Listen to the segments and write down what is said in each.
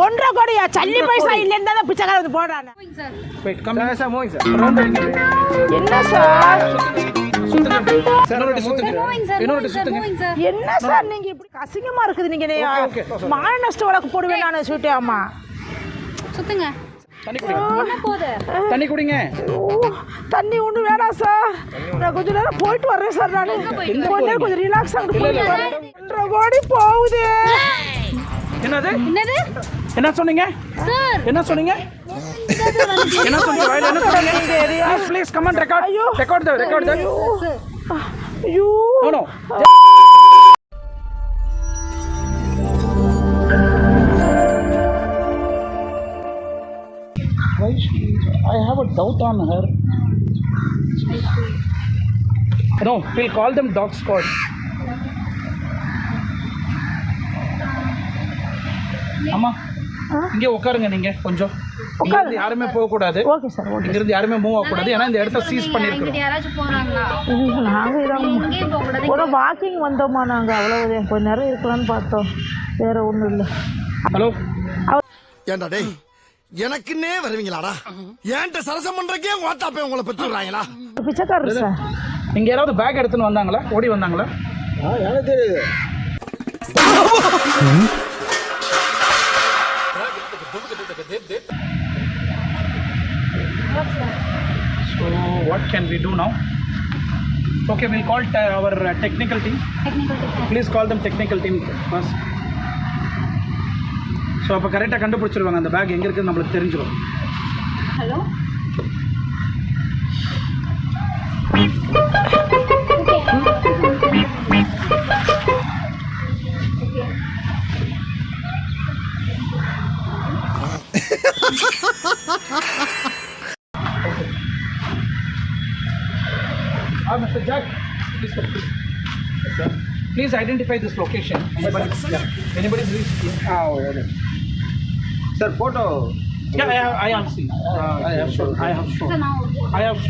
ஒன்றரை கோடியா? சல்லி பைசா இல்லைன்னு தான் பிச்சைக்கார வந்து போடுறாங்க sir. Wait come. Sir sir moving sir. Round அடிங்க என்ன சார்? என்ன சார் நீங்க இப்படி அசிங்கமா இருக்குது நீங்க. மான நஷ்ட வழக்கு போடுவேன் நான் சூட்டி ஆமா சுத்துங்க. தண்ணி குடிங்க. தண்ணி குடிங்க. ஓ, தண்ணி ஒன்றும் வேணாம் சார். நான் கொஞ்ச நேரம் போயிட்டு வர்றேன் சார் நான். கொஞ்ச நேரம் கொஞ்சம் ரிலாக்ஸ் ஆகிட்டு போயிட்டு வரேன் ஒன்றரை கோடி போகுது. என்னது? என்னது? என்ன சொன்னீங்க? சார். என்ன சொன்னீங்க? என்ன சொன்னீங்க? வாயில என்ன சொன்னீங்க? Please please come on record ஐயோ. ரெக்கார்ட் த ரெக்கார்ட் த ஐயோ. No no Why she? I have a doubt on her. No, we'll call them dog squad. அம்மா இங்கே உட்காருங்க நீங்க கொஞ்சம். இங்க இருந்து யாருமே போக கூடாது ஓகே சார் ஓகே இங்க இருந்து யாருமே மூவ் ஆக கூடாது ஏன்னா இந்த இடத்த சீஸ் பண்ணிருக்கோம் இங்கிட்ட யாராச்சும் போறாங்களா? நாங்கள் இதான் எங்கேயும் போக கூடாது ஒரு வாக்கிங் வந்தோம்மா நாங்கள் அவ்வளவுதான். கொஞ்ச நேரம் இருக்கலாம்னு பார்த்தோம். வேற ஒன்றும் இல்லை. ஹலோ ஏண்டா டேய் எனக்குன்னே வருவீங்களாடா? ஏன்ட்ட சரசம் பண்றக்கே ஓட்டாப்பே உங்களை பெற்று விடுறாங்களா பிச்சைக்காரர் சார். இங்க யாராவது பேக் எடுத்துன்னு வந்தாங்களா? ஓடி வந்தாங்களா? So what can we do now? Okay, we'll call our uh, technical team. Please call them technical team first. So அப்போ கரெக்டாக கண்டுபிடிச்சிருவாங்க அந்த பேக் எங்கே இருக்குன்னு நம்மளுக்கு தெரிஞ்சிடும் hello identify this location. Anybody, yeah. Anybody's reached here? Ah okay sir photo Yeah, I have, I have seen. Uh, I have shown. I have shown. I have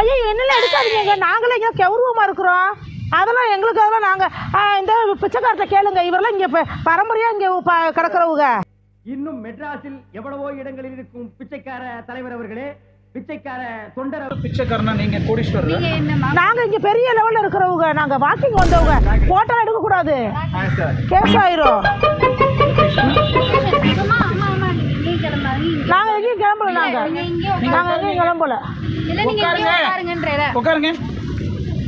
ஐயோ என்னெல்லாம் எடுக்காதீங்க நாங்களே இங்கே கௌரவமாக இருக்கிறோம். அதெல்லாம் எங்களுக்கு அதெல்லாம் நாங்கள் இந்த பிச்சைக்காரத்தை கேளுங்க. இவரெல்லாம் இங்கே பரம்பரையாக இங்கே கிடக்கிறவங்க. இன்னும் மெட்ராஸில் எவ்வளவோ இடங்களில் இருக்கும் பிச்சைக்கார தலைவர் அவர்களே பிச்சைக்கார தொண்டர் அவர்- பிச்சைக்காரனா நீங்க? நீங்க இங்கே பெரிய லெவலில் இருக்கிறவங்க. நாங்கள் வாக்கிங் வந்தவங்க. ஃபோட்டோ எடுக்கக்கூடாது. கேஸ் ஆயிரும். அம்மா அம்மா அம்மா நீங்க எங்கேயும் கிளம்பல நாங்கள் நீங்க எங்கேயும் கிளம்பல. நீங்க எங்கேயும் உட்காருங்கன்றத உட்காருங்க.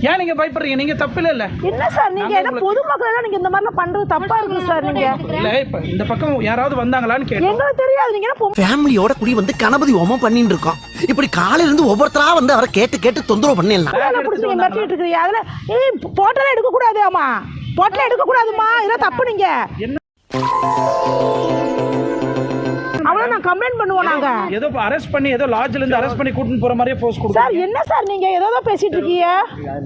ஏன் நீங்க பயப்படுறீங்க? நீங்க தப்பு இல்ல? என்ன சார் நீங்கள் என்ன பொதுமக்கள் எல்லாம் நீங்கள் இந்த மாதிரிலாம் பண்ணுறது தப்பாக இருக்குது சார் நீங்கள் இல்ல இப்ப இந்த பக்கம் யாராவது வந்தாங்களான்னு கேட்டோம். எங்களுக்கு தெரியாது பொ- ஃபேமிலியோட குடி வந்து கணபதி ஹோமம் பண்ணிட்டு இருக்கோம். இப்படி காலையில இருந்து ஒவ்வொருத்தரா வந்து அவரை கேட்டு கேட்டு தொந்தரவு பண்ணிடலாம். மிரட்டிட்டு இருக்கிறீங்க? அதில் ஏய் ஃபோட்டோலாம் எடுக்கக்கூடாது ஆமா. ஃபோட்டோலாம் எடுக்கக்கூடாதுமா இதெல்லாம் தப்பு நான் கம்ப்ளைண்ட் பண்ணுவோம் நாங்கள் ஏதோ அரெஸ்ட் பண்ணி ஏதோ லாட்ஜ்ல இருந்து அரெஸ்ட் பண்ணி கூட்டிட்டு போற மாதிரியே போஸ்ட் கொடுங்க சார் என்ன சார் நீங்கள் ஏதோ ஏதோ பேசிட்டு இருக்கீங்க?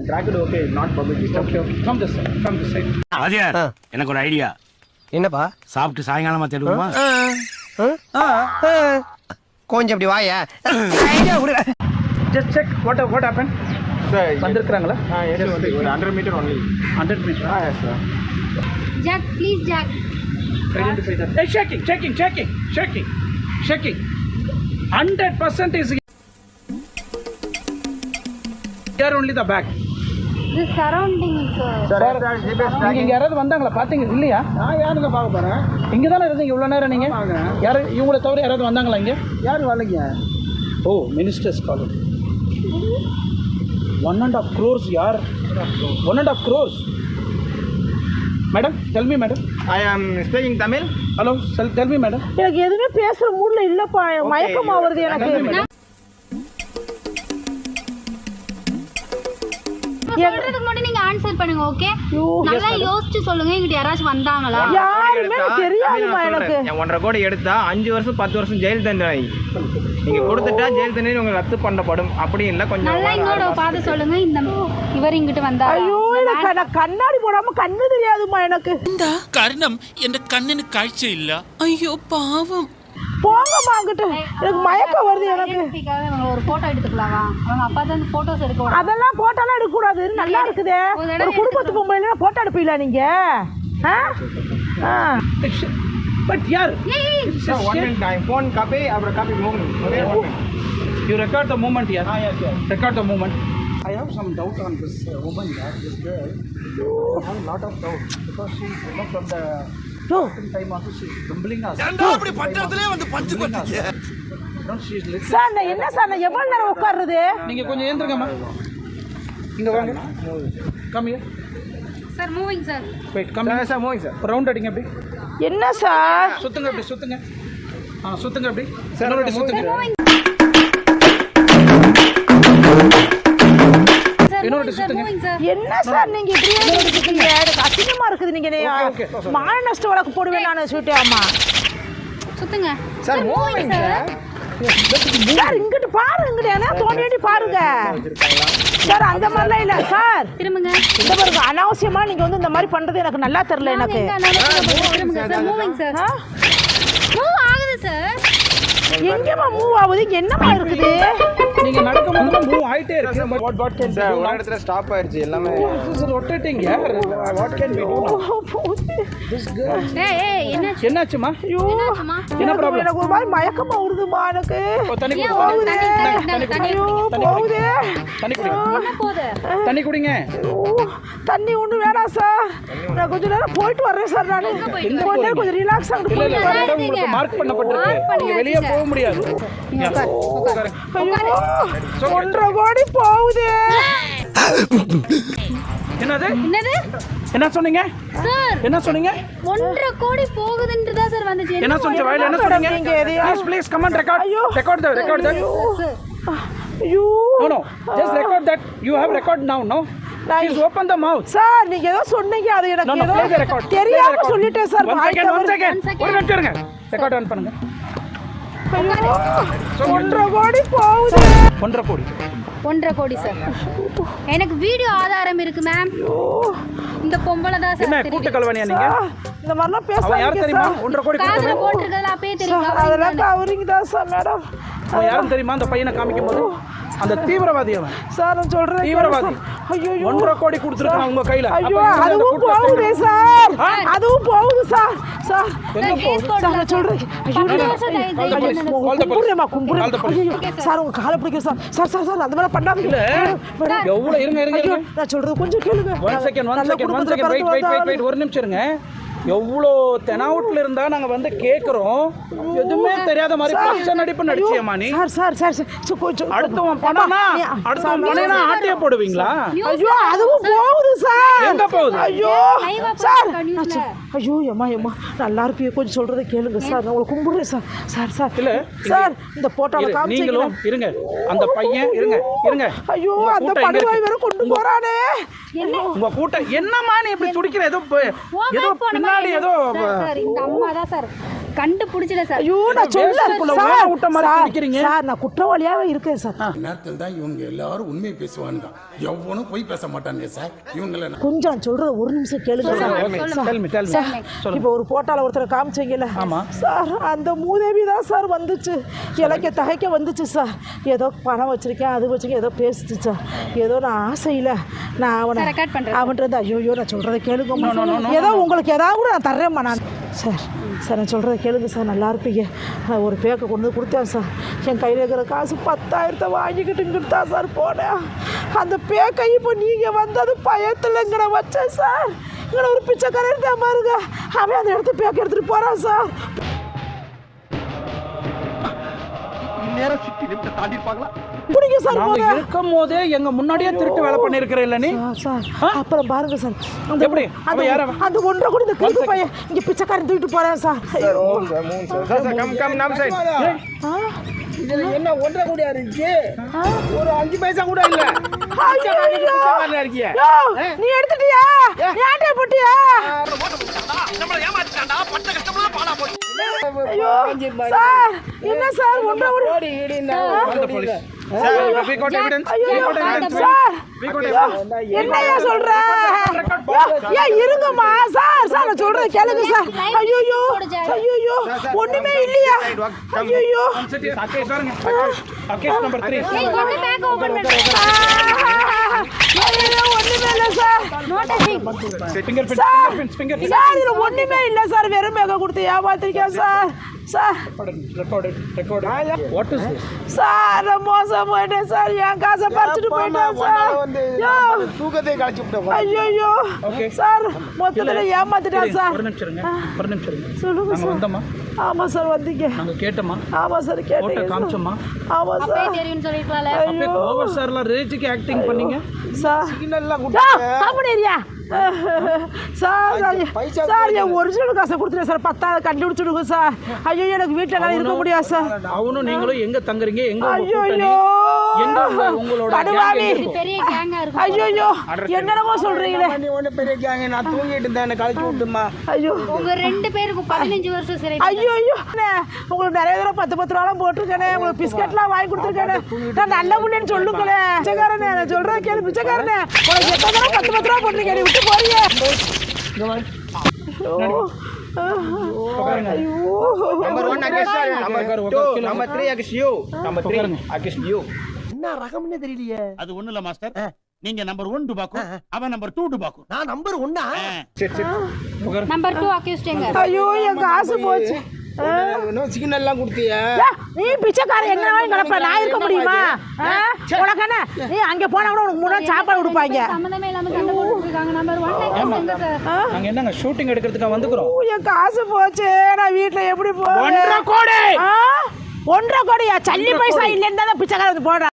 Tracked okay not public okay okay come this come this side வாத்தியார் எனக்கு ஒரு ஐடியா என்னப்பா? சாப்பிட்டு சாயங்காலமா தேடுவோமா? கொஞ்சம் அப்படி வாய. Just check what what happen sir வந்திருக்காங்களா ஆ எஸ் ஒரு hundred metre only 100 metre ah yes sir jack please jack shaking, shaking, shaking, shaking, shaking. Hundred percent is here. Only the back. இது surrounding நீங்க இங்க யாராவது வந்தாங்களா? பாத்தீங்க இல்லையா? நான் யாருங்க பார்க்க போறேன்? இங்க தானே இருந்தீங்க இவ்வளவு நேரம் நீங்க? யாரு இவங்கள தவிர யாராவது வந்தாங்களா இங்க? யார் வரலைங்க? ஓ ministers college one and half crores யார்? One and half crores madam tell me madam I am speaking Tamil hello tell tell me madam எனக்கு எதுவுமே பேசுற மூட்ல இல்லப்பா. மயக்கமா வருது எனக்கு. சொல்றதுக்கு மட்டும் நீங்க ஆன்சர் பண்ணுங்க ஓகே நல்லா யோசிச்சு சொல்லுங்க இங்கிட்ட யாராச்சும் வந்தாங்களா? எனக்கு. ஒன்றரை கோடி எடுத்தா அஞ்சு வருஷம் பத்து வருஷம் ஜெயில் தண்டனை நீங்க கொடுத்துட்டா ஜெயில் தண்டனை உங்க ரத்து பண்ணப்படும். அப்படி இல்ல கொஞ்சம் நல்லா இங்கோட பாத்து சொல்லுங்க இந்த இவர் இங்கிட்டு வந்தார் ஐயோ எனக்கு நான் கண்ணாடி போடாம கண்ணு தெரியாதுமா எனக்கு. இந்த கர்ணம் என் கண்ணினு காட்சி இல்ல. ஐயோ பாவம். போங்கம்மா அங்கிட்டு. எனக்கு மயக்கம் வருது எனக்கு. ஒரு போட்டோ எடுத்துக்கலாமா? அவங்க அப்பா தான் போட்டோஸ் எடுக்க அதெல்லாம் போட்டோலாம் எடுக்கக்கூடாது. நல்லா இருக்குது. ஒரு குடும்பத்து பொம்பளைலாம் போட்டோ எடுப்பீங்களா நீங்க? ஆ? ஆ பட் யார் Sir, one minute, நான் phone copy, அப்புறம் copy movement. ஒரே one minute. You record the moment here. Ah, yes, yes. Record the moment. I have some doubt on this uh, woman, yeah, this girl. I have a lot of doubt because she, you know, from the yo time also she's grumbling us. ஏன்டா அப்படி பட்டத்திலே வந்து பஞ்சு கொட்டீங்க You know, she's listening. Sir நான் என்ன sir நான் எவ்வளோ நேரம் உட்காருறது நீங்க கொஞ்சம் ஏந்திருங்கம்மா இங்க வாங்க come here sir moving sir. Wait come Sir, sir, moving, sir. ரவுண்ட் அடிங்க அப்படி. என்ன சார்? சுத்துங்க அப்படி சுத்துங்க. ஆ சுத்துங்க அப்படி. இன்னொரு வாட்டி சுத்துங்க. சார் இன்னொரு மூவிங் சார் சுத்துங்க. மூவிங் சார் என்ன சார் நீங்க இப்படியே இருக்கீங்க? எனக்கு அசிங்கமா இருக்குது நீங்க மான நஷ்ட வழக்கு போடுவேன் நான் சொல்லிட்டு ஆமா சுத்துங்க. Sir, moving, sir. சார் இங்கிட்டு பாருங்க இங்கிட்டு. என்ன தோண்டி பாருங்க. சார் அந்த மாதிரிலாம் இல்ல. சார் திரும்புங்க. இந்த பாருங்க அனாவசியமா நீங்க வந்து இந்த மாதிரி பண்றது எனக்கு நல்லா தெரியல எனக்கு. திரும்புங்க சார். Moving sir? மூவ் ஆகுது சார். எங்கேம்மா மூவ் ஆகுது? இங்க என்னம்மா இருக்குது? நீங்க நடக்கும் போது மூவ் ஆயிட்டே இருக்கு. But What, what can Sir, ஒரு இடத்துல stop ஆயிடுச்சு எல்லாமே. Here what can we do? now? this girl. ஏய் ஏய் என்ன என்னாச்சுமா ஐயோ. என்னாச்சுமா என்ன problem? எனக்கு ஒரு மாதிரி மயக்கமா வருதுமா எனக்கு. தண்ணி குடிங்க தண்ணி தண்ணி தண்ணி குடிங்க தண்ணி குடிங்க. தண்ணி ஒண்ணு வேணாம் சார். நான் கொஞ்ச நேரம் போயிட்டு வர்றேன் சார் நான். கொஞ்ச நேரம் கொஞ்சம் ரிலாக்ஸ் ஆகிட்டு போயிட்டு வரேன். உங்களுக்கு மார்க் பண்ணப்பட்டிருக்கு. வெளியே பண்ணியாச்சு, போக முடியாது. ஒன்றரை கோடி போகுது. என்னது? என்னது? என்ன சொன்னீங்க? சார் என்ன சொன்னீங்க? ஒன்றரை கோடி போகுதுன்றதா சார் வந்துச்சு. என்ன சொன்னீங்க? வாயில என்ன please please come and record. Record the record the ஐயோ. No no just record that you have record now no please open the mouth sir நீங்க ஏதோ சொன்னீங்க அது எனக்கு ஏதோ தெரியாம சொல்லிட்டேன் சார். ஒரு நிமிஷம் இருங்க. ரெக்கார்ட் ஆன் பண்ணுங்க. ஒன்றரை கோடி போகுது. ஒன்றரை கோடி ஒன்றரை கோடி சார். எனக்கு வீடியோ ஆதாரம் இருக்கு மேம் இந்த பொம்பளை தான் சார் கூட்டு கலவாணியா நீங்க? இந்த மாதிரிலாம் அவன் யார் பேசாதீங்க தெரியுமா? ஒன்றரை கோடி காதுல போட்டிருக்கல அப்பயே தெரியும்? அதெல்லாம் கவரிங் தான் சார் மேடம் அவன் யாரும் தெரியுமா? அந்த பையனை காமிக்கும் போது அந்த தீவிரவாதி அவன். சார் நான் சொல்றேன். தீவிரவாதி. ஐயோ ஒன்றரை கோடி கொடுத்துருக்கான் உங்க கையில. ஐயோ அதுவும் போகுதே சார். அதுவும் போகுது சார். சார். சார் நான் சொல்றேன். police. ஐயோ சார். உங்க காலை பிடிக்கும் சார். சார் சார் சார் அந்த மாதிரி பண்ணாதீங்க. எவ்வளவு இருங்க இருங்க நான் சொல்றது கொஞ்சம் கேளுங்க. One second one second one second wait wait wait பிறந்து வெயிட் ஒரு நிமிஷம் இருங்க. எவ்வளோ தெனாவுட்ல இருந்தா நாங்க வந்து கேக்குறோம். எதுவுமே தெரியாத மாதிரி பச்சை நடிப்பு நடிச்சியம்மா நீ. Sir sir sir sir. கொஞ்சம் அடுத்தவன் பணம்னா அடுத்தவன் பணம்னா ஆட்டிய போடுவீங்களா? ஐயோ அதுவும் போகுது சார். எங்க போகுது? ஐயோ சார். ஐயோ அம்மா அம்மா நல்லா இருப்பிய கொஞ்சம் சொல்றதை கேளுங்க சார். நான் உங்களை கும்பிடுறேன் சார். சார் சார். இல்ல, சார் இந்த காமிச்சீங்களா நீங்களும் இருங்க. அந்த பையன் இருங்க இருங்க. ஐயோ அந்த படுவாய்? வேற கொண்டு போறானே. உங்க கூட்டம் என்னம்மா நீ இப்படி துடிக்கிற? ஏதோ ஏதோ பின்னாடி ஏதோ சார் இந்த அம்மா தான் சார். கண்டுபிடிச்சல சார். ஐயோ நான் சொல்ல சார் விட்ட மாதிரி சார், குடிக்கிறீங்க. சார் நான் குற்றவாளியாவே இருக்கேன் சார். நேரத்தில் தான் இவங்க எல்லாரும் உண்மையை பேசுவானுங்க. எவனும் போய் பேச மாட்டானுங்க சார். இவங்கள கொஞ்சம் நான் சொல்றது ஒரு நிமிஷம் கேளுங்க சார். இப்போ ஒரு போட்டால ஒருத்தரை காமிச்சீங்கல்ல. ஆமா. சார் அந்த மூதேவி தான் சார் வந்துச்சு. இலக்கிய தகைக்க வந்துச்சு சார். ஏதோ பணம் வச்சிருக்கேன் அது வச்சிருக்கேன் ஏதோ பேசுச்சு சார். ஏதோ நான் ஆசையில் நான் அவனை சார், record பண்றேன் அவன்கிட்ட ஐயோ நான் சொல்கிறத கேளுங்க ஏதோ உங்களுக்கு ஏதாவது கூட நான் தர்றேம்மா நான் சார் சார் நான் சொல்கிறத கேளுங்க சார் நல்லா இருப்பீங்க. ஒரு பேக்கை கொண்டு வந்து கொடுத்தேன் சார். என் கையில் இருக்கிற காசு பத்தாயிரத்தை வாங்கிக்கிட்டு இங்கிட்டு தான் சார் போனேன். அந்த பேக்கை இப்போ நீங்கள் வந்தது பயத்தில் இங்கட வச்சேன் சார். இங்கே ஒரு பிச்சைக்காரன் இருந்தா பாருங்க. அவன் அந்த இடத்த பேக்கை எடுத்துகிட்டு போகிறான் சார். நேரம் சுத்தி நிமிஷம் தாண்டி இருப்பாங்களா பிடிங்க சார் நாங்க இருக்கும் போதே எங்க முன்னாடியே திருட்டு வேலை பண்ணிருக்கிற இல்ல நீ? சார் அப்புறம் பாருங்க சார். அந்த எப்படி? அந்த யார்? அந்த ஒன்றரை கூட இந்த கிழக்கு பையன். இங்கே பிச்சைக்காரன் தூக்கிட்டு போகிறேன் sir. Sir sir come come நாம் சைட் ஆ? இதுல என்ன ஒன்றரை கோடியா இருந்துச்சு? ஒரு அஞ்சு பைசா கூட இல்ல. நீ எடுத்துட்டியா? நீ ஆட்டே போட்டியா? ஐயோ சார் என்ன சார் ஒன்றரை ஒரு சார் We got ஐயோ, evidence. என்னய்யா சொல்ற ஏன் இருங்கம்மா சார் சார் நான் சொல்றத கேளுங்க சார் ஐயோ ஐயோ ஒண்ணுமே இல்லையா ஐயோ. சார் இதுல ஒண்ணுமே இல்ல சார் வெறும் மேக கொடுத்து ஏமாத்திருக்கேன் சார் சார்? சார் மோசம் போயிட்டேன் சார் என் காசை பறிச்சுட்டு போயிட்டேன் சார் தூக்கத்தை கழிச்சு விட்டேன் ஐயோ. சார் மொத்தத்துல ஏமாத்திட்டேன் சார் ஒரு நிமிஷம் இருங்க. ஒரு நிமிஷம் இருங்க. சொல்லுங்க நாங்க சார். வந்தோமா? ஆமா சார் வந்தீங்க. நாங்க கேட்டோமா? ஆமா சார் சார். காமிச்சோமா? ஆமா அப்பே சார். தெரியும்னு சொல்லிருக்கலாம்ல. அப்பே கோவர் சார்லாம் ரேஜுக்கு ஆக்டிங் பண்ணீங்க? சார். அப்படியா சார் நான் சார் என் ஒரிஜினல் காசை கொடுத்துட்டேன் சார். பத்தாவது கண்டுபிடிச்சிடுங்க சார். ஐயோ எனக்கு வீட்டில் எல்லாம் இருக்க முடியாது சார். அவனும் நீங்களும் எங்க தங்குறீங்க? எங்க ஐயோ ஐயோ என்னென்னமோ சொல்றீங்களே. நீ ஒண்ணு பெரிய கேங்க நான் தூங்கிட்டு இருந்தேன் என்ன கழிச்சு விட்டுமா? ஐயோ. உங்க ரெண்டு பேருக்கும் பதினஞ்சு வருஷம் சிறை ஐயோ ஐயோ. உங்களுக்கு நிறைய தடவை பத்து பத்து ரூபாலாம் போட்டிருக்கேனே. உங்களுக்கு பிஸ்கட்லாம் வாங்கி கொடுத்துருக்கேனே. நான் நல்ல புள்ளேன்னு சொல்லுங்களே. பிச்சைக்காரனே நான் சொல்றேன் கேளு பிச்சைக்காரனே. உனக்கு எத்தனை தடவை பத்து பத்து ரூபா போட்டிருக்கேன். நீ விட்டு போறீங்க ஐயோ. ஐயோ. நம்பர் ஒன் அகேஷ் நம்பர் டூ நம்பர் த்ரீ அகேஷ் யூ நம்பர் த்ரீ அகேஷ் யூ என்ன ரகம்னே தெரியலையே. அது ஒண்ணு இல்ல மாஸ்டர் நீங்க நம்பர் ஒன் டுபாக்கும் அவன் நம்பர் டூ டுபாக்கும். நான் நம்பர் ஒன்னா நம்பர் டூ அக்யூஸ்ட் எங்க? ஐயோ என் காசு போச்சு. சிக்னல் எல்லாம் கொடுத்தியா? நீ பிச்சைக்காரன் என்ன வேணாலும் கிடப்ப நான் இருக்க முடியுமா? உனக்கு என்ன? நீ அங்க போனா கூட உனக்கு முன்னாடி சாப்பாடு கொடுப்பாங்க. இல்லாம சண்டை நம்பர் எங்க நாங்க என்னங்க ஷூட்டிங் எடுக்கிறதுக்காக வந்துக்கிறோம்? என் காசு போச்சு. நான் வீட்டுல எப்படி போவேன்? ஒன்றரை கோடி? ஒன்றரை கோடியா? சல்லி பைசா இல்லைன்னு தான் பிச்சைக்காரன் வந்து போடுறான்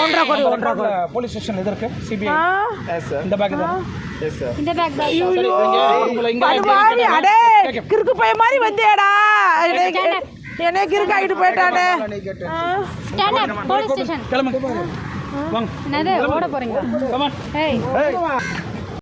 ஒன்றரை கோடி ஒன்றரை கோடி. போலீஸ் ஸ்டேஷன் இது இருக்கு சிபிஐ. ஆ? இந்த பேக் தான் எஸ் சார் இந்த பேக் தான். ஐயோ. உங்களை இங்க படுவாவி, அடே கிறுக்கு பைய மாதிரி வந்தியேடா. என்னை கிறுக்கு ஆகிட்டு போயிட்டானே. ஆ? ஸ்டாண்ட் அப் போலீஸ் ஸ்டேஷன் கிளம்புங்க. வாங்க. என்னது ஓட போறீங்க கமான் ஏய்.